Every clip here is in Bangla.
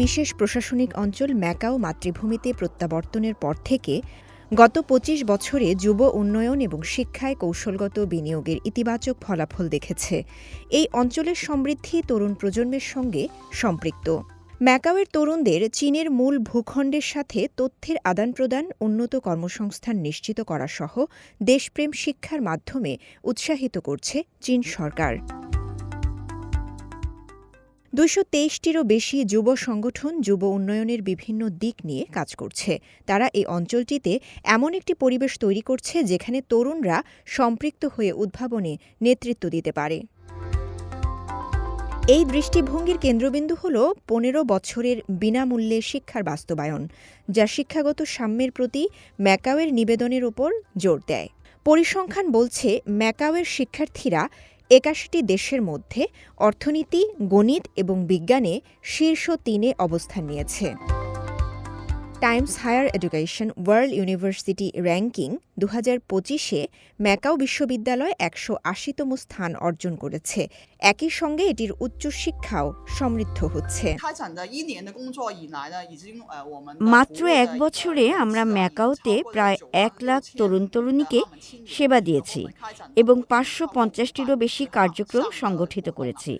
বিশেষ প্রশাসনিক অঞ্চল ম্যাকাও মাতৃভূমিতে প্রত্যাবর্তনের পর থেকে গত ২৫ বছরে যুব উন্নয়ন এবং শিক্ষায় কৌশলগত বিনিয়োগের ইতিবাচক ফলাফল দেখেছে। এই অঞ্চলের সমৃদ্ধি তরুণ প্রজন্মের সঙ্গে সম্পৃক্ত। ম্যাকাওয়ের তরুণদের চীনের মূল ভূখণ্ডের সাথে তথ্যের আদান প্রদান উন্নত কর্মসংস্থান নিশ্চিত করা সহ দেশপ্রেম শিক্ষার মাধ্যমে উৎসাহিত করছে চীন সরকার। দুশো তেইশটিরও বেশি যুব সংগঠন যুব উন্নয়নের বিভিন্ন দিক নিয়ে কাজ করছে। তারা এই অঞ্চলটিতে এমন একটি পরিবেশ তৈরি করছে যেখানে তরুণরা সম্পৃক্ত হয়ে উদ্ভাবনে নেতৃত্ব দিতে পারে। এই দৃষ্টিভঙ্গির কেন্দ্রবিন্দু হল পনেরো বছরের বিনামূল্যে শিক্ষার বাস্তবায়ন, যা শিক্ষাগত সাম্যের প্রতি ম্যাকাওয়ের নিবেদনের ওপর জোর দেয়। পরিসংখ্যান বলছে ম্যাকাওয়ের শিক্ষার্থীরা একাশিটি দেশের মধ্যে অর্থনীতি গণিত এবং বিজ্ঞানে শীর্ষ তিনে অবস্থান নিয়েছে। Times Higher Education World University Ranking দু হাজার পঁচিশে ম্যাকাও বিশ্ববিদ্যালয় একশো আশিতম স্থান অর্জন করেছে। একই সঙ্গে এটির উচ্চশিক্ষাও সমৃদ্ধ হচ্ছে। মাত্র এক বছরে আমরা ম্যাকাওতে প্রায় এক লাখ তরুণ তরুণীকে সেবা দিয়েছি এবং পাঁচশো পঞ্চাশটিরও বেশি কার্যক্রম সংগঠিত করেছি।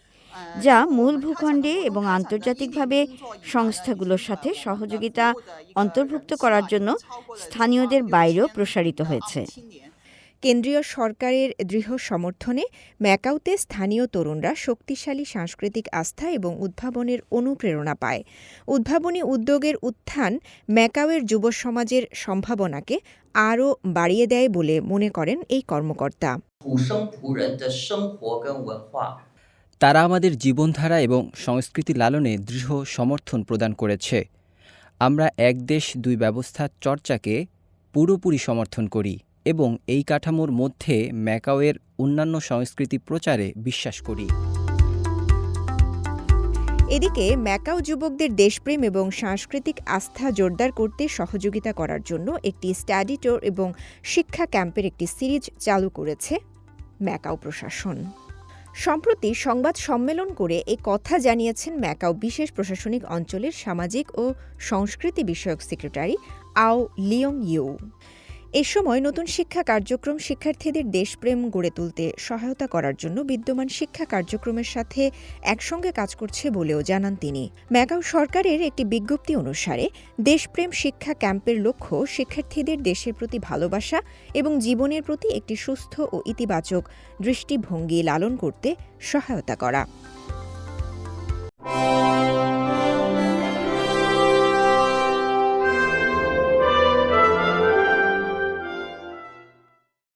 যা মূল ভূখণ্ডে এবং আন্তর্জাতিকভাবে সংস্থাগুলোর সাথে সহযোগিতা অন্তর্ভুক্ত করার জন্য স্থানীয়দের বাইরেও প্রসারিত হয়েছে। কেন্দ্রীয় সরকারের দৃঢ় সমর্থনে ম্যাকাউতে স্থানীয় তরুণরা শক্তিশালী সাংস্কৃতিক আস্থা এবং উদ্ভাবনের অনুপ্রেরণা পায়। উদ্ভাবনী উদ্যোগের উত্থান ম্যাকাওয়ের যুব সমাজের সম্ভাবনাকে আরও বাড়িয়ে দেয় বলে মনে করেন এই কর্মকর্তা। তারা আমাদের জীবনধারা এবং সংস্কৃতি লালনে দৃঢ় সমর্থন প্রদান করেছে। আমরা এক দেশ, দুই ব্যবস্থার চর্চাকে পুরোপুরি সমর্থন করি এবং এই কাঠামোর মধ্যে ম্যাকাওয়ের অন্যান্য সংস্কৃতি প্রচারে বিশ্বাস করি। এদিকে ম্যাকাও যুবকদের দেশপ্রেম এবং সাংস্কৃতিক আস্থা জোরদার করতে সহযোগিতা করার জন্য একটি স্টাডি ট্যুর এবং শিক্ষা ক্যাম্পের একটি সিরিজ চালু করেছে ম্যাকাও প্রশাসন। সম্প্রতি সংবাদ সম্মেলন করে এ কথা জানিয়েছেন ম্যাকাও বিশেষ প্রশাসনিক অঞ্চলের সামাজিক ও সংস্কৃতি বিষয়ক সেক্রেটারি আও লিয়ং ইউ। এ সময় নতুন শিক্ষা কার্যক্রম শিক্ষার্থীদের দেশপ্রেম গড়ে তুলতে সহায়তা করার জন্য বিদ্যমান শিক্ষা কার্যক্রমের সাথে একসঙ্গে কাজ করছে বলেও জানান তিনি। ম্যাকাও সরকারের একটি বিজ্ঞপ্তি অনুসারে, দেশপ্রেম শিক্ষা ক্যাম্পের লক্ষ্য শিক্ষার্থীদের দেশের প্রতি ভালোবাসা এবং জীবনের প্রতি একটি সুস্থ ও ইতিবাচক দৃষ্টিভঙ্গি লালন করতে সহায়তা করা।